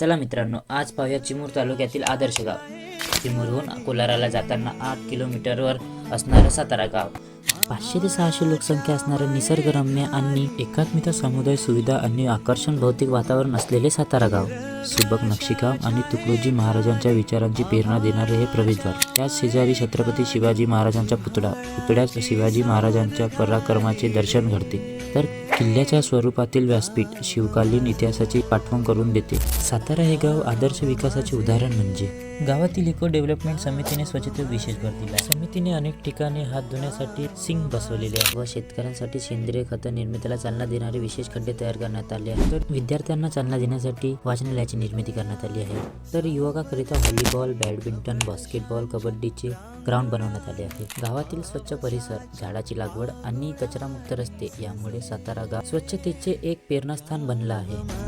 चला मित्रांनो आज पाहूया चिमूर तालुक्यातील आदर्श गाव. चिमूरहून कोलाराला जाताना आठ किलोमीटरवर असणारं सातारा गाव. पाचशे ते सहाशे लोकसंख्या असणारं निसर्गरम्य आणि एकात्मिता समुदाय सुविधा आणि आकर्षण भौतिक वातावरण असलेले सातारा गाव. सुबक नक्षीकाम आणि तुकडोजी महाराजांच्या विचारांची प्रेरणा देणारे हे प्रवेशद्वार. त्याच शेजारी छत्रपती शिवाजी महाराजांचा पुतळा. पुतळ्यात शिवाजी महाराजांच्या पराक्रमाचे दर्शन घडते. तर किल्ल्याच्या स्वरूपातील व्यासपीठ शिवकालीन इतिहासाची पाठवण करून देते. सातारा हे गाव आदर्श विकासाचे उदाहरण म्हणजे. गावातील इको डेव्हलपमेंट समितीने स्वच्छतेवर विशेष भर दिला. समितीने अनेक ठिकाणी हात धुण्यासाठी सिंग बसवलेले आहे. व शेतकऱ्यांसाठी सेंद्रिय खत निर्मितीला चालना देणारे विशेष खड्डे तयार करण्यात आले आहेत. तर विद्यार्थ्यांना चालना देण्यासाठी वाचनालयाची निर्मिती करण्यात आली आहे. तर युवकाकरिता व्हॉलीबॉल बॅडमिंटन बास्केटबॉल कबड्डीचे ग्राउंड बनवण्यात आले आहे. गावातील स्वच्छ परिसर झाडाची लागवड आणि कचरामुक्त रस्ते यामुळे सातारा गाव स्वच्छतेचे एक प्रेरणास्थान बनलं आहे.